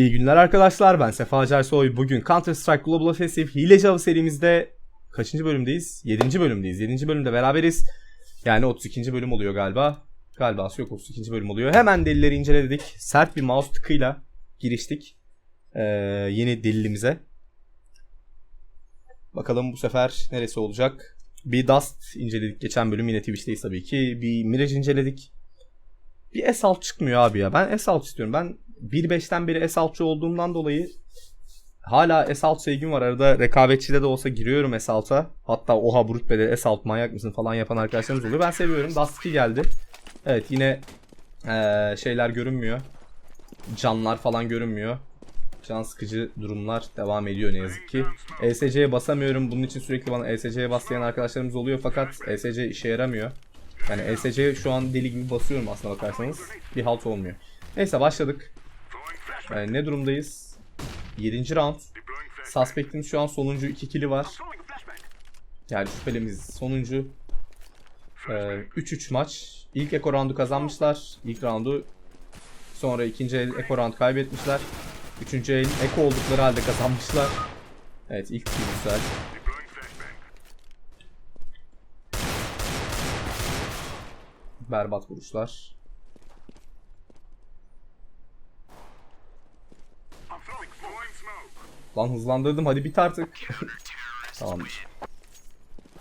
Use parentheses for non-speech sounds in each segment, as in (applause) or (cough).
İyi günler arkadaşlar ben Sefa Cersoy. Bugün Counter Strike Global Offensive Hileci Avı serimizde kaçıncı bölümdeyiz? 7. bölümdeyiz. 7. bölümde beraberiz. Yani 32. bölüm oluyor galiba. Galiba yok 32. bölüm oluyor. Hemen delilleri inceledik. Sert bir mouse tıkıyla giriştik. Ee, yeni delilimize. Bakalım bu sefer neresi olacak? Bir Dust inceledik geçen bölüm yine Twitch'teyiz tabii ki. Bir Mirage inceledik. Bir S6 çıkmıyor abi ya. Ben S6 istiyorum. Ben 1.5'ten beri S6'cı olduğumdan dolayı hala S6 sevgim var. Arada rekabetçide de olsa giriyorum S6'a. Hatta oha bu rütbede S6 manyak mısın falan yapan arkadaşlarımız oluyor. Ben seviyorum. Dust 2 geldi. Evet yine eee, şeyler görünmüyor. Canlar falan görünmüyor. Can sıkıcı durumlar devam ediyor ne yazık ki. ESC'ye basamıyorum. Bunun için sürekli bana ESC'ye bas diyen arkadaşlarımız oluyor fakat ESC işe yaramıyor. Yani ESC'ye şu an deli gibi basıyorum aslına bakarsanız. Bir halt olmuyor. Neyse başladık. Ee, ne durumdayız? 7. round. Suspect'imiz şu an sonuncu 2 kili var. Yani şüphelimiz sonuncu. Ee, 3-3 maç. İlk Eko roundu kazanmışlar. İlk roundu sonra ikinci el Eko round kaybetmişler. Üçüncü el Eko oldukları halde kazanmışlar. Evet ilk kill güzel. Berbat vuruşlar. Lan hızlandırdım hadi bit artık. Tamamdır.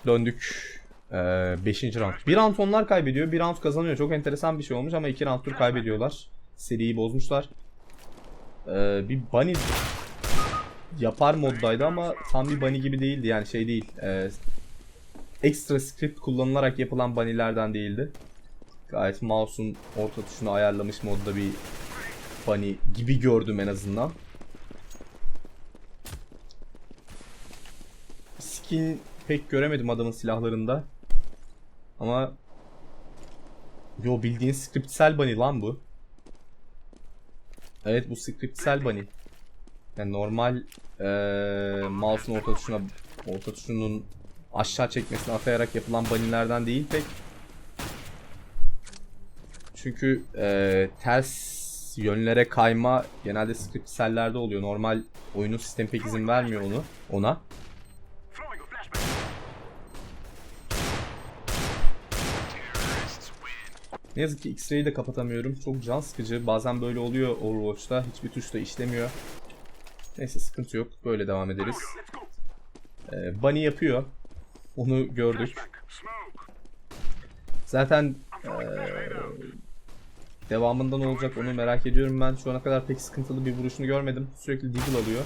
Döndük. 5. round. Bir round onlar kaybediyor. Bir round kazanıyor. Çok enteresan bir şey olmuş ama iki round'tur kaybediyorlar. Seriyi bozmuşlar. Ee, bir bunny yapar moddaydı ama tam bir bunny gibi değildi. Yani şey değil. Ee, ekstra script kullanılarak yapılan bunny'lerden değildi. Gayet mouse'un orta tuşunu ayarlamış modda bir bunny gibi gördüm en azından. Skin pek göremedim adamın silahlarında. Ama Yo bildiğin scriptsel bunny lan bu. Evet bu scriptsel bunny. Yani normal eee mouse'un orta tuşuna orta tuşunun aşağı çekmesini atayarak yapılan bunny'lerden değil pek. Çünkü eee, ters yönlere kayma genelde scriptsellerde oluyor. Normal oyunun sistemi pek izin vermiyor onu ona. Ne yazık ki X-Ray'i de kapatamıyorum. Çok can sıkıcı. Bazen böyle oluyor Overwatch'ta. Hiçbir tuş da işlemiyor. Neyse sıkıntı yok. Böyle devam ederiz. Ee, Bunny yapıyor. Onu gördük. Zaten ee, devamında ne olacak onu merak ediyorum ben. Şu ana kadar pek sıkıntılı bir vuruşunu görmedim. Sürekli deagle alıyor.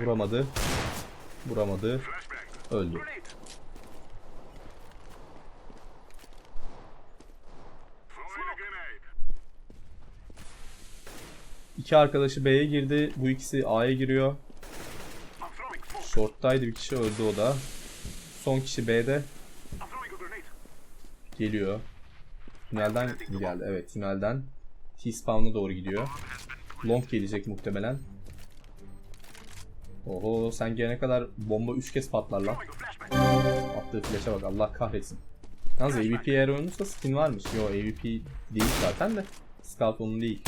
Vuramadı. Vuramadı. Öldü. İki arkadaşı B'ye girdi. Bu ikisi A'ya giriyor. Short'taydı bir kişi öldü o da. Son kişi B'de. Geliyor. Tünelden mi geldi? Evet tünelden. T-spawn'a doğru gidiyor. Long gelecek muhtemelen. Oho sen gelene kadar bomba 3 kez patlar lan. Attığı flash'a bak Allah kahretsin. Yalnız AWP eğer oynanırsa skin varmış. Yo AWP değil zaten de. Scout onun değil.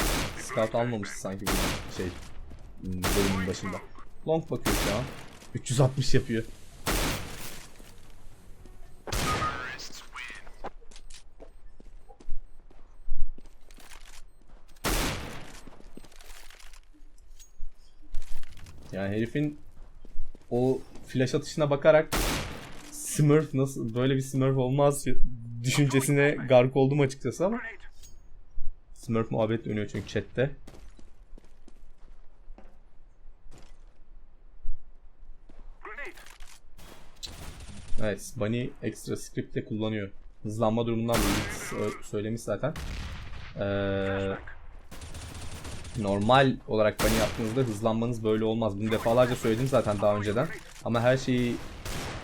Scout almamıştı sanki bu şey hmm, bölümün başında. Long bakıyor şu an. 360 yapıyor. Yani herifin o flash atışına bakarak Smurf nasıl böyle bir Smurf olmaz düşüncesine gark oldum açıkçası ama Smurf muhabbet dönüyor çünkü chatte. Evet, Bunny ekstra script'te kullanıyor. Hızlanma durumundan dolayı söylemiş zaten. Ee, normal olarak Bunny yaptığınızda hızlanmanız böyle olmaz. Bunu defalarca söyledim zaten daha önceden. Ama her şeyi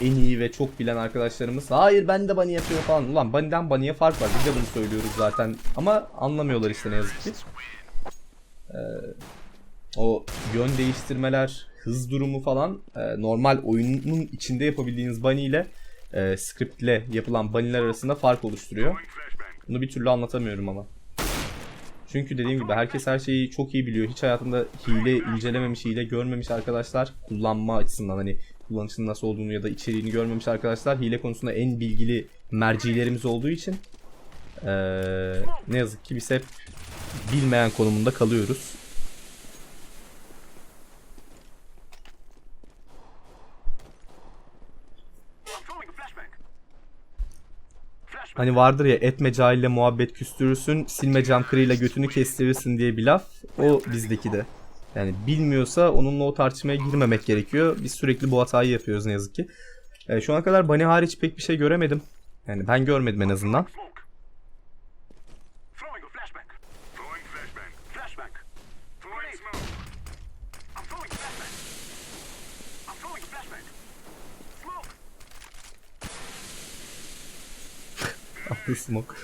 en iyi ve çok bilen arkadaşlarımız hayır ben de bunny yapıyor falan. Ulan bunny'den bunny'e fark var. Biz de bunu söylüyoruz zaten. Ama anlamıyorlar işte ne yazık ki. Ee, o yön değiştirmeler, hız durumu falan e, normal oyunun içinde yapabildiğiniz bunny ile e, script ile yapılan bunny'ler arasında fark oluşturuyor. Bunu bir türlü anlatamıyorum ama. Çünkü dediğim gibi herkes her şeyi çok iyi biliyor. Hiç hayatında hile incelememiş, hile görmemiş arkadaşlar kullanma açısından hani kullanışının nasıl olduğunu ya da içeriğini görmemiş arkadaşlar hile konusunda en bilgili mercilerimiz olduğu için eee, ne yazık ki biz hep bilmeyen konumunda kalıyoruz. Hani vardır ya etme cahille muhabbet küstürürsün, silme cam kırıyla götünü kestirirsin diye bir laf. O bizdeki de. Yani bilmiyorsa onunla o tartışmaya girmemek gerekiyor. Biz sürekli bu hatayı yapıyoruz ne yazık ki. Ee, şu ana kadar Bunny hariç pek bir şey göremedim. Yani ben görmedim en azından. Smoke. (laughs) Throwing a flashbang. Throwing flashbang. Flashbang. Throwing smoke. I'm throwing flashbang. I'm throwing flashbang. Smoke. Attı smoke.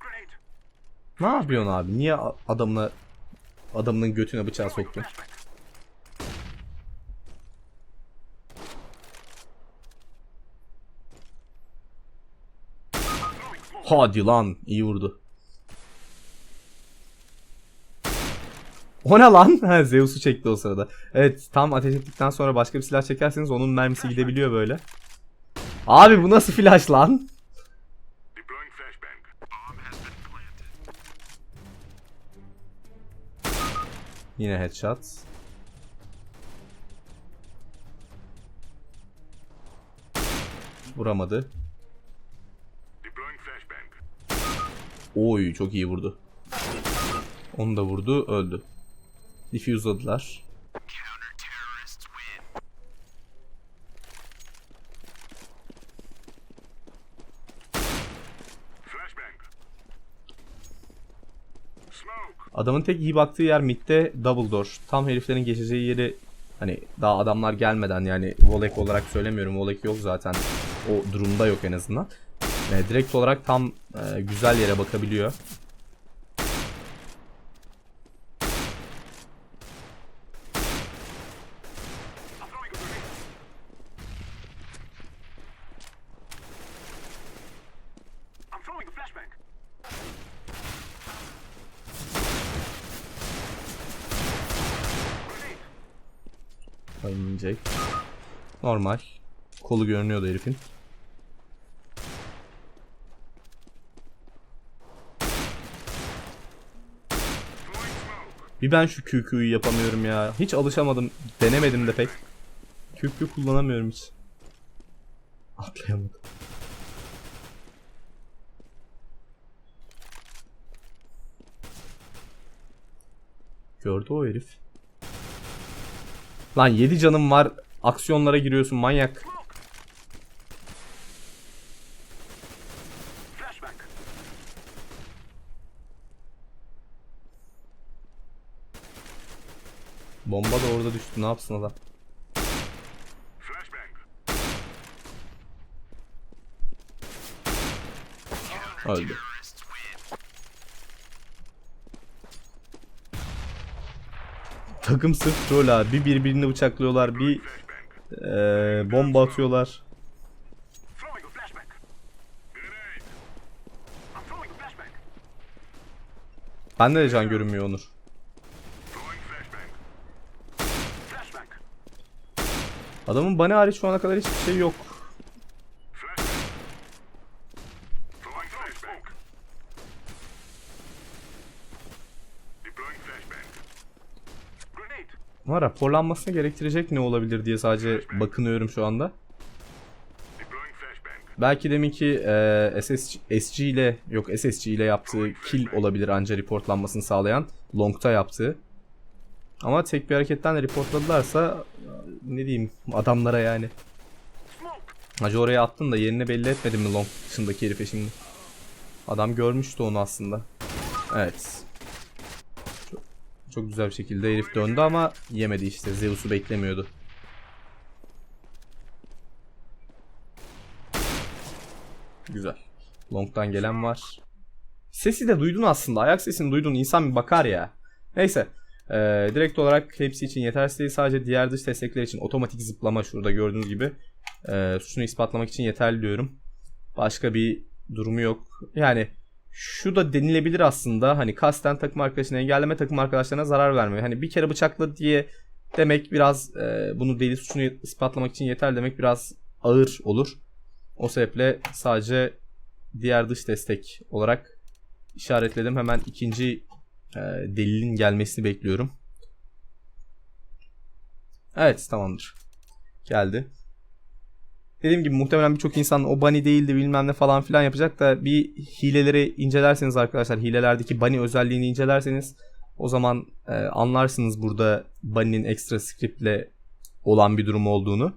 Grenade. Ne yapıyorsun abi? Niye adamına adamının götüne bıçağı soktun? Hadi lan iyi vurdu. O ne lan? (laughs) Zeus'u çekti o sırada. Evet tam ateş ettikten sonra başka bir silah çekerseniz onun mermisi gidebiliyor böyle. Abi bu nasıl flash lan? Yine headshot. Vuramadı. Oy çok iyi vurdu. Onu da vurdu öldü. Diffuse'ladılar. Counter terrorists win. Flashbang. Smoke. Adamın tek iyi baktığı yer midde double door. Tam heriflerin geçeceği yeri hani daha adamlar gelmeden yani volek olarak söylemiyorum. Volek yok zaten. O durumda yok en azından. E, direkt olarak tam e, güzel yere bakabiliyor. I'm throwing a grenade. I'm throwing a flashbang. Grenade. Inecek. Normal. Kolu görünüyordu herifin. Bir ben şu QQ'yu yapamıyorum ya. Hiç alışamadım. Denemedim de pek. QQ kullanamıyorum hiç. Atlayamadım. Gördü o herif. Lan 7 canım var. Aksiyonlara giriyorsun manyak. Bomba da orada düştü. Ne yapsın adam? Öldü. Takım sırf troll abi. Bir birbirini bıçaklıyorlar. Bir eee, bomba atıyorlar. Bende de can görünmüyor Onur. Adamın bana hariç şu ana kadar hiçbir şey yok. Flashbang. Throwing flashbang. Deploying flashbang. Grenade. Ama raporlanmasını gerektirecek ne olabilir diye sadece bakınıyorum şu anda. Belki deminki eee SS, ile yok SSG ile yaptığı kill olabilir anca reportlanmasını sağlayan. Long'ta yaptığı. Ama tek bir hareketten de reportladılarsa ne diyeyim adamlara yani. Hacı oraya attın da yerini belli etmedin mi long dışındaki herife şimdi? Adam görmüştü onu aslında. Evet. Çok, güzel bir şekilde herif döndü ama yemedi işte. Zeus'u beklemiyordu. Güzel. Long'dan gelen var. Sesi de duydun aslında. Ayak sesini duydun. İnsan bir bakar ya. Neyse. Ee, direkt olarak hepsi için yetersiz değil. Sadece diğer dış destekler için otomatik zıplama şurada gördüğünüz gibi. Ee, suçunu ispatlamak için yeterli diyorum. Başka bir durumu yok. Yani şu da denilebilir aslında. Hani kasten takım arkadaşını engelleme takım arkadaşlarına zarar vermiyor. Hani bir kere bıçakla diye demek biraz e, bunu deli suçunu ispatlamak için yeter demek biraz ağır olur. O sebeple sadece diğer dış destek olarak işaretledim. Hemen ikinci e, delilin gelmesini bekliyorum. Evet tamamdır. Geldi. Dediğim gibi muhtemelen birçok insan o bunny değildi bilmem ne falan filan yapacak da bir hileleri incelerseniz arkadaşlar hilelerdeki bunny özelliğini incelerseniz o zaman e, anlarsınız burada bunny'nin ekstra scriptle olan bir durum olduğunu.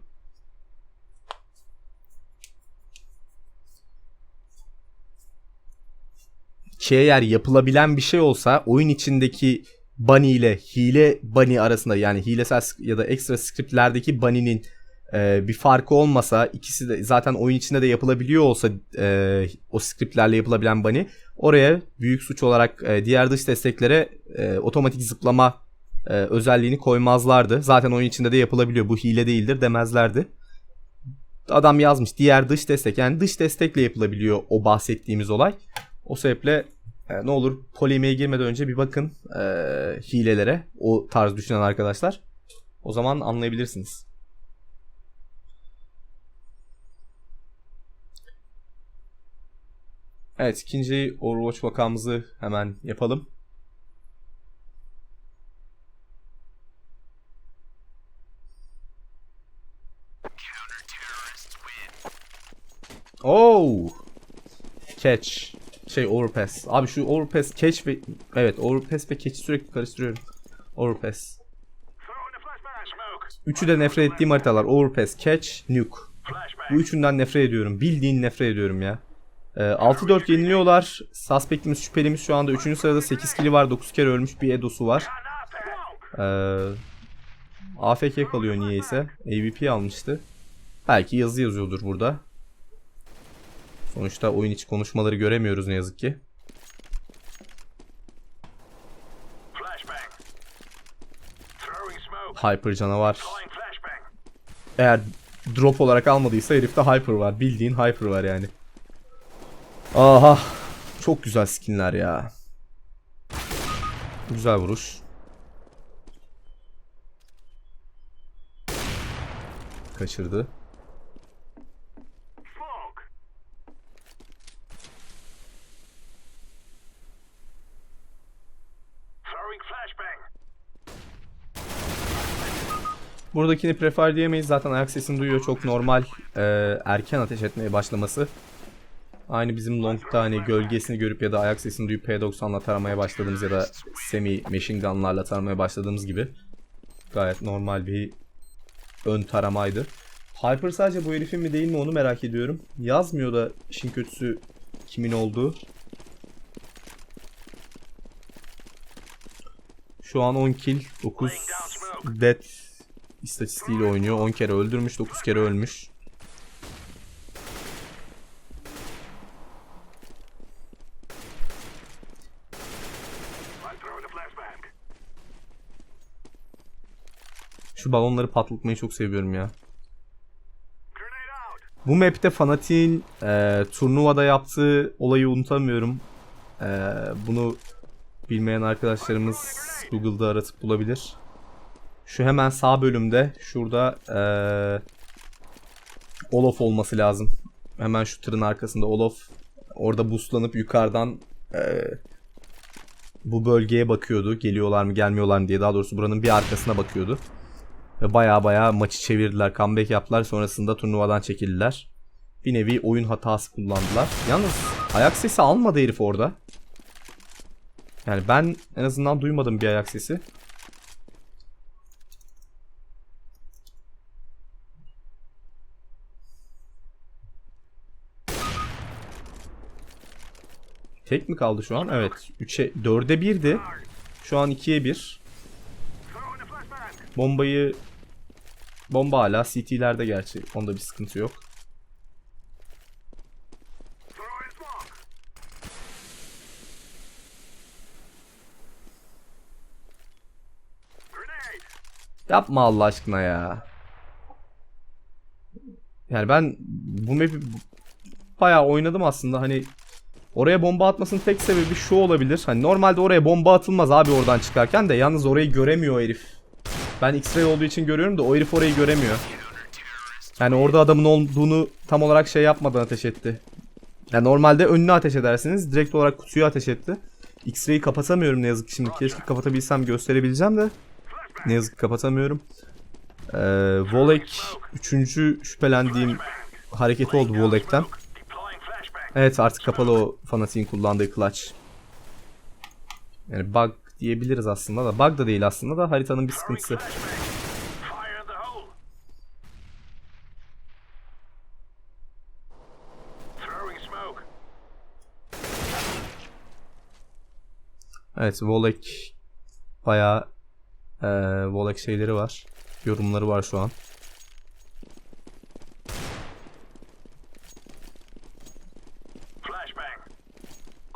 Ki eğer yapılabilen bir şey olsa oyun içindeki bunny ile hile bunny arasında yani hilesel ya da ekstra scriptlerdeki bunny'nin e, bir farkı olmasa ikisi de zaten oyun içinde de yapılabiliyor olsa e, o scriptlerle yapılabilen bunny oraya büyük suç olarak e, diğer dış desteklere e, otomatik zıplama e, özelliğini koymazlardı. Zaten oyun içinde de yapılabiliyor bu hile değildir demezlerdi. Adam yazmış diğer dış destek yani dış destekle yapılabiliyor o bahsettiğimiz olay. O sebeple e, ne olur polemiğe girmeden önce bir bakın e, hilelere o tarz düşünen arkadaşlar. O zaman anlayabilirsiniz. Evet ikinci Overwatch vakamızı hemen yapalım. Oh! Catch. Şey overpass. Abi şu overpass catch ve evet overpass ve catch'i sürekli karıştırıyorum. Overpass. Üçü de nefret ettiğim haritalar. Overpass, catch, nuke. Bu üçünden nefret ediyorum. Bildiğin nefret ediyorum ya. Ee, 6-4 yeniliyorlar. Suspect'imiz şüphelimiz şu anda 3. sırada 8 kili var. 9 kere ölmüş bir Edo'su var. Smoke. Ee, AFK kalıyor niyeyse. AVP almıştı. Belki yazı yazıyordur burada. Sonuçta oyun içi konuşmaları göremiyoruz ne yazık ki. Hyper canavar. Eğer drop olarak almadıysa herifte Hyper var. Bildiğin Hyper var yani. Aha. Çok güzel skinler ya. Güzel vuruş. Kaçırdı. Buradakini prefer diyemeyiz. Zaten ayak sesini duyuyor. Çok normal e, erken ateş etmeye başlaması. Aynı bizim long'da hani gölgesini görüp ya da ayak sesini duyup P90'la taramaya başladığımız ya da semi machine gun'larla taramaya başladığımız gibi. Gayet normal bir ön taramaydı. Hyper sadece bu herifin mi değil mi onu merak ediyorum. Yazmıyor da işin kötüsü kimin olduğu. Şu an 10 kill, 9 death istatistiğiyle oynuyor. 10 kere öldürmüş, 9 kere ölmüş. I'm throwing a flashbang. Şu balonları patlatmayı çok seviyorum ya. Bu map'te Fanatik'in e, turnuvada yaptığı olayı unutamıyorum. E, bunu bilmeyen arkadaşlarımız Google'da aratıp bulabilir. Şu hemen sağ bölümde şurada e, Olof olması lazım. Hemen şu tırın arkasında Olof orada buslanıp yukarıdan e, bu bölgeye bakıyordu. Geliyorlar mı gelmiyorlar mı diye daha doğrusu buranın bir arkasına bakıyordu. Ve baya baya maçı çevirdiler. Comeback yaptılar. Sonrasında turnuvadan çekildiler. Bir nevi oyun hatası kullandılar. Yalnız ayak sesi almadı herif orada. Yani ben en azından duymadım bir ayak sesi. Tek mi kaldı şu an? Evet. 3'e 4'e 1'di. Şu an 2'ye 1. Throwing a flashbang. Bombayı bomba hala CT'lerde gerçi. Onda bir sıkıntı yok. Yapma Allah aşkına ya. Yani ben bu map'i bayağı oynadım aslında. Hani oraya bomba atmasının tek sebebi şu olabilir. Hani normalde oraya bomba atılmaz abi oradan çıkarken de yalnız orayı göremiyor herif. Ben X-ray olduğu için görüyorum da o herif orayı göremiyor. Yani orada adamın olduğunu tam olarak şey yapmadan ateş etti. Yani normalde önüne ateş edersiniz. Direkt olarak kutuya ateş etti. X-ray'i kapatamıyorum ne yazık ki şimdi. Keşke kapatabilsem gösterebileceğim de. Ne yazık ki kapatamıyorum. Ee, Volek 3. şüphelendiğim hareketi oldu Volek'ten. Evet artık kapalı o fanatiğin kullandığı clutch. Yani bug diyebiliriz aslında da. Bug da değil aslında da haritanın bir sıkıntısı. Evet Volek bayağı eee Volek şeyleri var. Yorumları var şu an. Flashbang.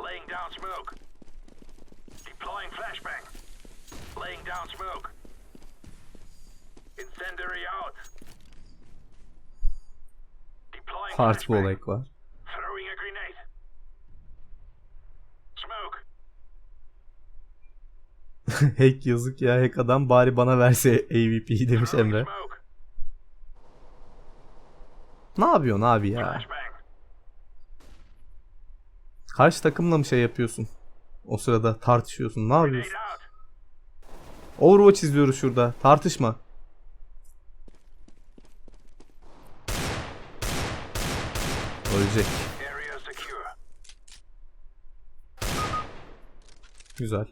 Laying down smoke. Deploying flashbang. Laying down smoke. Incendiary out. Deploying Hard flashbang. Volek var. Throwing a grenade. Smoke. (laughs) hack yazık ya hack adam bari bana verse AVP'yi demiş Emre. Ne yapıyorsun abi ya? Karşı takımla mı şey yapıyorsun? O sırada tartışıyorsun. Ne yapıyorsun? Overwatch izliyoruz şurada. Tartışma. Ölecek. Güzel.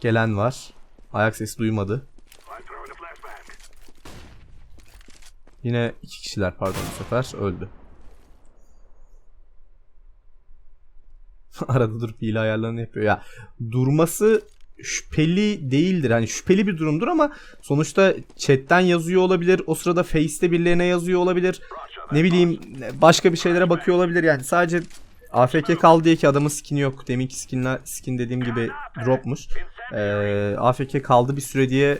Gelen var. Ayak sesi duymadı. Yine iki kişiler pardon bu sefer öldü. (laughs) Arada durup hile ayarlarını yapıyor. Ya durması şüpheli değildir. Hani şüpheli bir durumdur ama sonuçta chatten yazıyor olabilir. O sırada Face'te birilerine yazıyor olabilir. Ne bileyim başka bir şeylere bakıyor olabilir yani. Sadece AFK kaldı diye ki adamın skin'i yok. Deminki skinler, skin dediğim gibi dropmuş. Ee, AFK kaldı bir süre diye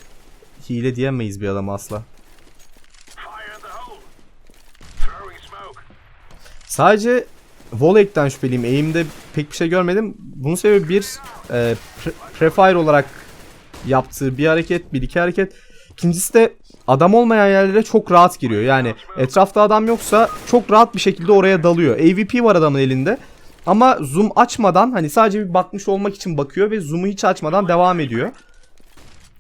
hile diyemeyiz bir adama asla. Sadece Volek'ten şüpheliyim. Aim'de pek bir şey görmedim. Bunun sebebi bir e, pre- prefire olarak yaptığı bir hareket, bir iki hareket. İkincisi de adam olmayan yerlere çok rahat giriyor. Yani etrafta adam yoksa çok rahat bir şekilde oraya dalıyor. AVP var adamın elinde. Ama zoom açmadan hani sadece bir bakmış olmak için bakıyor ve zoom'u hiç açmadan devam ediyor.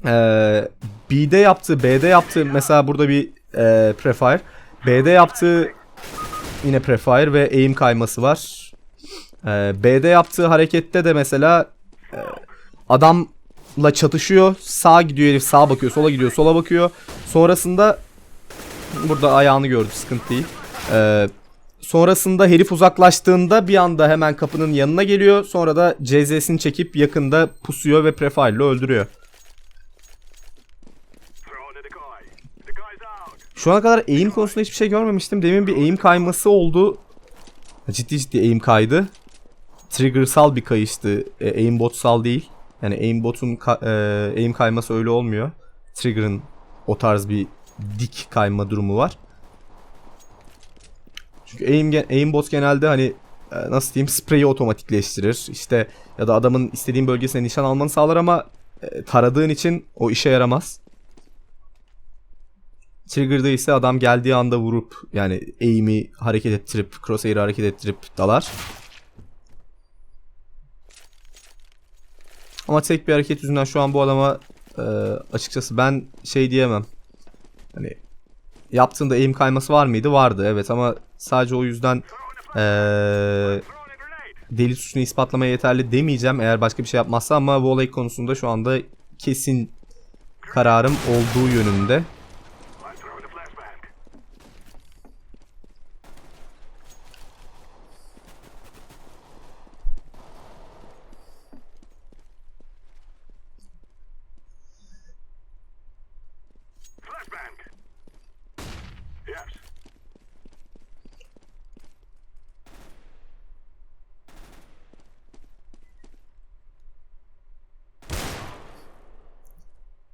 Ee, B'de yaptığı, B'de yaptığı mesela burada bir e, prefire. B'de yaptığı yine prefire ve aim kayması var. Ee, B'de yaptığı harekette de mesela e, adamla çatışıyor. Sağa gidiyor herif sağa bakıyor, sola gidiyor, sola bakıyor. Sonrasında burada ayağını gördü sıkıntı değil. Ee, sonrasında herif uzaklaştığında bir anda hemen kapının yanına geliyor. Sonra da CZ'sini çekip yakında pusuyor ve prefire ile öldürüyor. Throwing a decoy. The guy's out. Şu ana kadar aim konusunda hiçbir şey görmemiştim. Demin bir aim kayması oldu. Ciddi ciddi aim kaydı. Triggersal bir kayıştı. E, aimbotsal değil. Yani aimbot'un ka- e, aim kayması öyle olmuyor. Trigger'ın o tarz bir dik kayma durumu var. Çünkü aim aimbot genelde hani e, nasıl diyeyim spreyi otomatikleştirir. İşte ya da adamın istediğin bölgesine nişan almanı sağlar ama e, taradığın için o işe yaramaz. Trigger'da ise adam geldiği anda vurup yani aim'i hareket ettirip crosshair'ı hareket ettirip dalar. Ama tek bir hareket yüzünden şu an bu adama e, açıkçası ben şey diyemem. Hani yaptığında aim kayması var mıydı? Vardı evet ama sadece o yüzden e, deli suçunu ispatlamaya yeterli demeyeceğim eğer başka bir şey yapmazsa ama voley konusunda şu anda kesin kararım olduğu yönünde. I'm throwing a flashbang. Flashbang. Yes.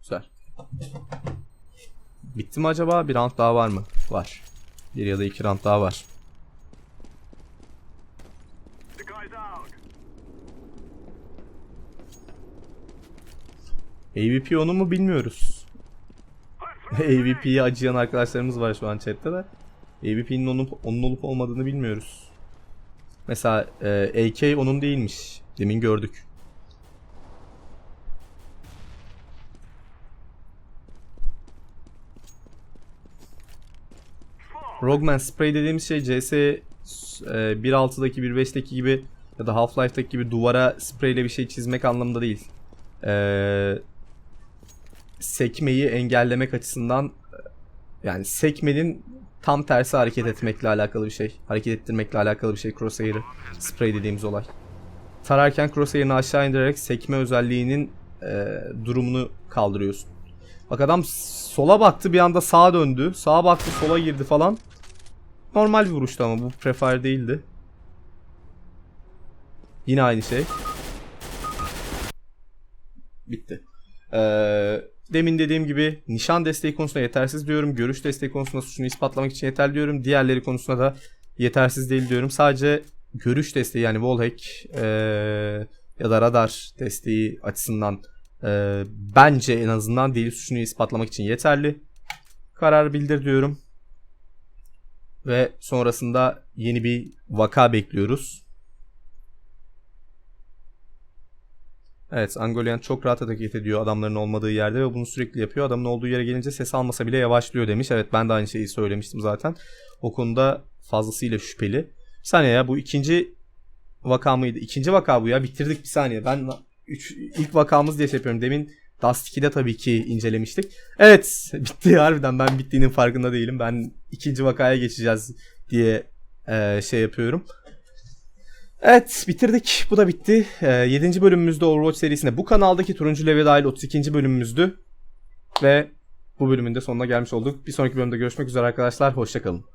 Güzel. Bitti mi acaba? Bir round daha var mı? Var. Bir ya da iki round daha var. AVP onu mu bilmiyoruz. (laughs) AVP'ye acıyan arkadaşlarımız var şu an chatte de. AVP'nin onun, onun olup olmadığını bilmiyoruz. Mesela e, AK onun değilmiş. Demin gördük. Rogueman Spray dediğimiz şey CS e, 1.6'daki 1.5'teki gibi ya da Half-Life'daki gibi duvara spreyle bir şey çizmek anlamında değil. Eee sekmeyi engellemek açısından e, yani sekmenin tam tersi hareket etmekle alakalı bir şey. Hareket ettirmekle alakalı bir şey Crosshair'ı. Spray dediğimiz olay. Tararken Crosshair'ını aşağı indirerek sekme özelliğinin e, durumunu kaldırıyorsun. Bak adam sola baktı bir anda sağa döndü. Sağa baktı sola girdi falan. Normal bir vuruştu ama bu prefire değildi. Yine aynı şey. Bitti. Ee, demin dediğim gibi nişan desteği konusunda yetersiz diyorum. Görüş desteği konusunda suçunu ispatlamak için yeterli diyorum. Diğerleri konusunda da yetersiz değil diyorum. Sadece görüş desteği yani wallhack ee, ya da radar desteği açısından ee, bence en azından değil suçunu ispatlamak için yeterli. Karar bildir diyorum. Ve sonrasında yeni bir vaka bekliyoruz. Evet Angolian çok rahat hareket ediyor adamların olmadığı yerde ve bunu sürekli yapıyor. Adamın olduğu yere gelince ses almasa bile yavaşlıyor demiş. Evet ben de aynı şeyi söylemiştim zaten. O konuda fazlasıyla şüpheli. Bir saniye ya bu ikinci vaka mıydı? İkinci vaka bu ya bitirdik bir saniye. Ben üç, ilk vakamız diye şey yapıyorum. Demin Dust 2'de tabii ki incelemiştik. Evet bitti harbiden ben bittiğinin farkında değilim. Ben ikinci vakaya geçeceğiz diye e, şey yapıyorum. Evet bitirdik. Bu da bitti. Ee, 7. bölümümüzde Overwatch serisinde bu kanaldaki turuncu leve dahil 32. bölümümüzdü. Ve bu bölümün de sonuna gelmiş olduk. Bir sonraki bölümde görüşmek üzere arkadaşlar. Hoşçakalın.